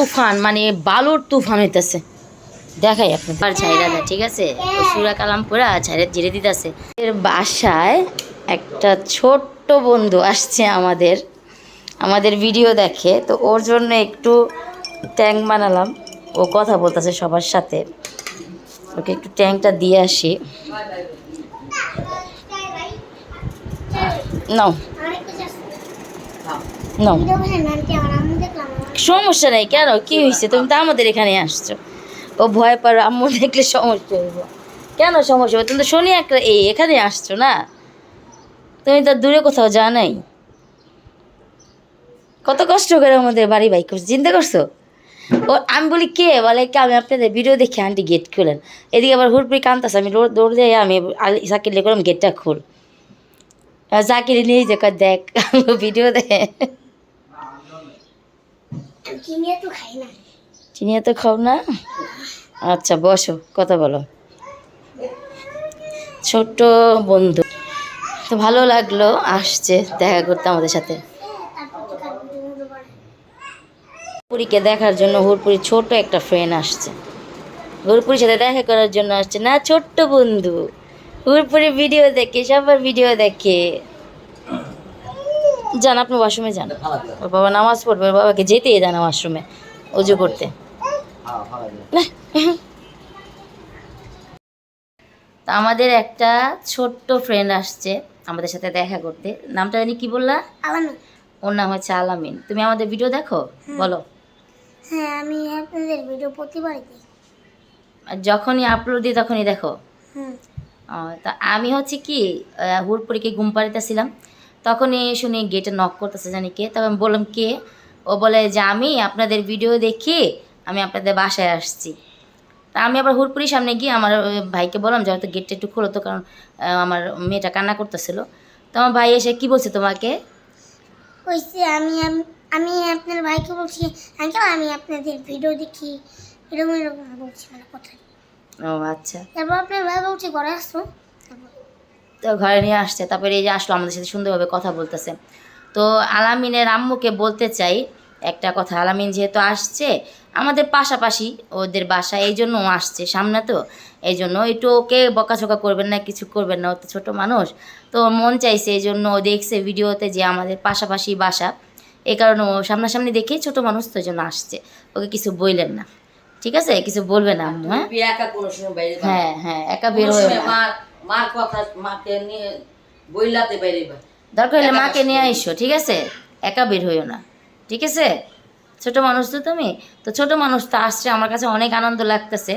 তুফান মানে বালুর তুফান হইতেছে। দেখাই আপনি আর ছাইরা দেয়, ঠিক আছে? সুরা কালাম করে ছাইরা জিরে দিতেছে। এর বাসায় একটা ছোট্ট বন্ধু আসছে আমাদের। আমাদের ভিডিও দেখে, তো ওর জন্য একটু ট্যাঙ্ক বানালাম। ও কথা বলতেছে সবার সাথে। ওকে একটু ট্যাঙ্কটা দিয়ে আসি। নাও। নাও সমস্যা নেই, কেন? কি হয়েছে তুমি তো আমাদের এখানে আসছো। ও ভয় পারো আম্মু দেখলে সমস্যা হইব। কেন সমস্যা হবে তুমি তো শনি একটা এই এখানে আসছো না? তুমি তো দূরে কোথাও যা নাই। কত কষ্ট করে আমাদের বাড়ি বাইক করছ, চিন্তা করছ? ও, আমি বলি কে? বলে কে, আমি আপনাদের ভিডিও দেখে আন্টি গেট খুলেন। এদিকে আবার হুড়পুরি কান্তাছে আমি দৌড় দিয়ে আমি সাকিলে করলাম গেটটা খুল। জাকির নিয়ে যে দেখ ভিডিও দেখে চিনি তো খাও না? আচ্ছা বসো কথা বলো। ছোট্ট বন্ধু। তো ভালো লাগল আসছে দেখা করতে আমাদের সাথে। পুরীকে দেখার জন্য হুরপুরি ছোট একটা ফ্রেন্ড আসছে। হুরপুরির সাথে দেখা করার জন্য আসছে। না ছোট্ট বন্ধু। হুরপুরি ভিডিও দেখে সবার ভিডিও দেখে। যান আপনি ওয়াশরুমে যান। ওর বাবা নামাজ পড়বে ওর বাবাকে যেতেই দেন ওয়াশরুমে উজু করতে। তা আমাদের একটা ছোট্ট ফ্রেন্ড আসছে আমাদের সাথে দেখা করতে। নামটা জানি কি বললা? আলামিন। ওর নাম হচ্ছে আলামিন। তুমি আমাদের ভিডিও দেখো? বলো। হ্যাঁ আমি আপনাদের ভিডিও প্রতিবারই দেখি। আর যখনই আপলোড দিই তখনই দেখো। হুম। তা আমি হচ্ছে কি আহ, হুড়পুরিকে ঘুম পাড়িতেছিলাম। তখনই শুনি গেটে নক করতেছে জানি কে। তবে আমি বললাম কে? ও বলে যে আমি আপনাদের ভিডিও দেখি আমি আপনাদের বাসায় আসছি। তা আমি আবার হুড়পুরির সামনে গিয়ে আমার ভাইকে বললাম যে হয়তো গেটটা একটু খোলো তো কারণ আমার মেয়েটা কান্না করতেছিল। তো আমার ভাই এসে কি বলছে তোমাকে? কইছে আমি আম- আপনার ভাইকে বলছি আঙ্কেল আমি আপনাদের ভিডিও দেখি। এরকম এরকম বলছি মানে কথা ও আচ্ছা। তারপর আপনার ভাই বলছে ঘরে আসছো? তো ঘরে নিয়ে আসছে তারপরে এই যে আসলো আমাদের সাথে সুন্দরভাবে কথা বলতেছে। তো আলামিনের আম্মুকে বলতে চাই একটা কথা। আলামিন যেহেতু আসছে আমাদের পাশাপাশি ওদের বাসা এই জন্য আসছে সামনে তো এই জন্য একটু ওকে বকাঝকা করবেন না কিছু করবেন না ও তো ছোটো মানুষ। তো মন চাইছে এই জন্য ও দেখছে ভিডিওতে যে আমাদের পাশাপাশি বাসা। এই কারণে ও সামনাসামনি দেখে ছোটো মানুষ তো এই জন্য আসছে ওকে কিছু বললেন না। ঠিক আছে? কিছু বলবে না আম্মু হ্যাঁ। হ্যাঁ হ্যাঁ একা বের হয়ে মার কথা মাকে নিয়ে বইলাতে দরকার হলে মাকে নিয়ে। আইসো ঠিক আছে? একা বের হইও না ঠিক আছে? ছোট মানুষ তো তুমি? তো ছোট মানুষ তো আসছে আমার কাছে অনেক আনন্দ লাগতেছে।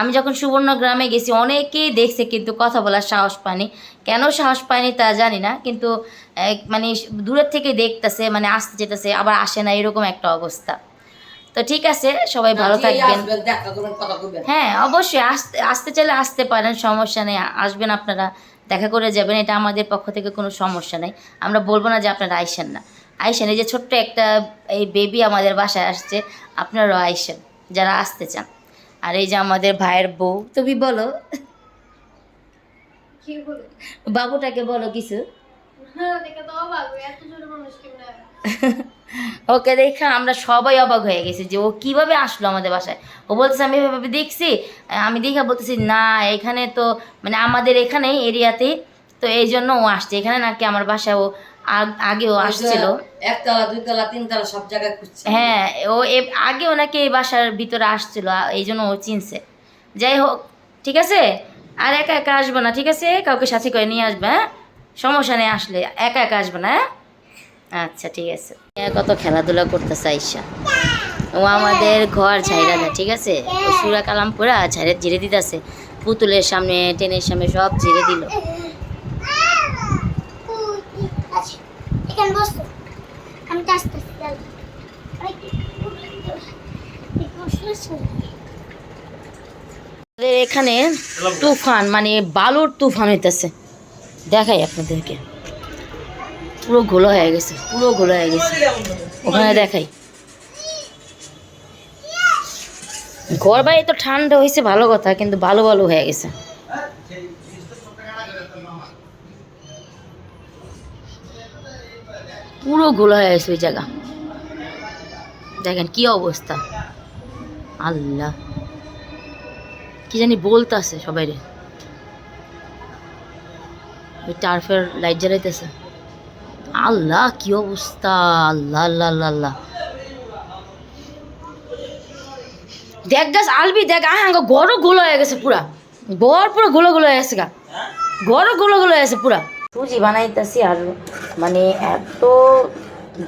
আমি যখন সুবর্ণ গ্রামে গেছি অনেকেই দেখছে কিন্তু কথা বলার সাহস পায়নি। কেন সাহস পায়নি তা জানি না কিন্তু মানে দূরের থেকে দেখতেছে মানে আসতে যেতেছে আবার আসে না এরকম একটা অবস্থা। তো ঠিক আছে সবাই ভালো থাকবেন। আসবেন, দেখা করবেন কথা কইবেন হ্যাঁ অবশ্যই আসতে আসতে চাইলে আসতে পারেন সমস্যা নেই। আসবেন আপনারা দেখা করে যাবেন এটা আমাদের পক্ষ থেকে কোনো সমস্যা নেই। আমরা বলব না যে আপনারা আইসেন না। আইসেন এই যে ছোট্ট একটা এই বেবি আমাদের বাসায় আসছে আপনারাও আইসেন যারা আসতে চান। আর এই যে আমাদের ভাইয়ের বউ তুমি বলো? বাবুটাকে বলো কিছু। ওকে দেখে আমরা সবাই অবাক হয়ে গেছি যে ও কীভাবে আসলো আমাদের বাসায়। ও বলতেছে আমি এভাবে দেখছি? আমি দেখা বলতেছি না এখানে তো মানে আমাদের এখানে এরিয়াতে তো এই জন্য ও আসছে। এখানে নাকি আমার বাসায় ও আগে ও আসছিল। একতলা দুইতলা তিনতলা সব জায়গায় খুঁজছে। হ্যাঁ ও আগে ওনাকে এই বাসার ভিতরে আসছিল এই জন্য ও চিনছে। যাই হোক ঠিক আছে? আর একা একা আসবে না ঠিক আছে? কাউকে সাথে করে নিয়ে আসবে হ্যাঁ? সমস্যা নেই আসলে একা একা আসবে না হ্যাঁ? আচ্ছা ঠিক আছে। কত খেলাধুলা করতেছে আইসা। ও আমাদের ঘর ঝাইরা দেয় ঠিক আছে? ও সুরা কালাম পুরা ঝাইরে ঝিরে দিতেছে। পুতুলের সামনে টেনের সামনে সব ঝিরে দিল। আচ্ছা এখানে তুফান মানে বালুর তুফান হইতেছে। দেখাই আপনাদেরকে। পুরো ঘোলা হয়ে গেছে, পুরো ঘোলা হয়ে গেছে। ওখানে দেখাই। ঘর বাড়ি তো ঠান্ডা হয়েছে, ভালো কথা, কিন্তু ভালো ভালো হয়ে গেছে। পুরো ঘোলা হয়ে গেছে ওই জায়গা। দেখেন কি অবস্থা। আল্লাহ। কি জানি বলতাছে সবাই রে ওই টার্ফের লাইট জ্বালাইতেছে। আল্লাহ কি অবস্থা? আল্লাহ আল্লাহ আল্লাহ আল্লাহ। দেখ গাছ আলবি দেখ আহ গড় গোলো হয়ে গেছে পুরা। গড় পুরো গোলো গোলো হয়ে গেছে গা। গড় গোলো গোলো হয়ে গেছে পুরা। সুজি বানাইতেছি আর মানে এত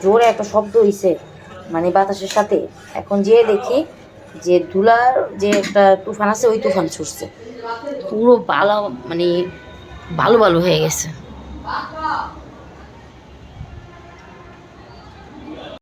জোরে একটা শব্দ হইছে মানে বাতাসের সাথে। এখন যে দেখি যে ধুলার যে একটা তুফান আছে ওই তুফান ছুটছে। পুরো বালা মানে ভালো ভালো হয়ে গেছে।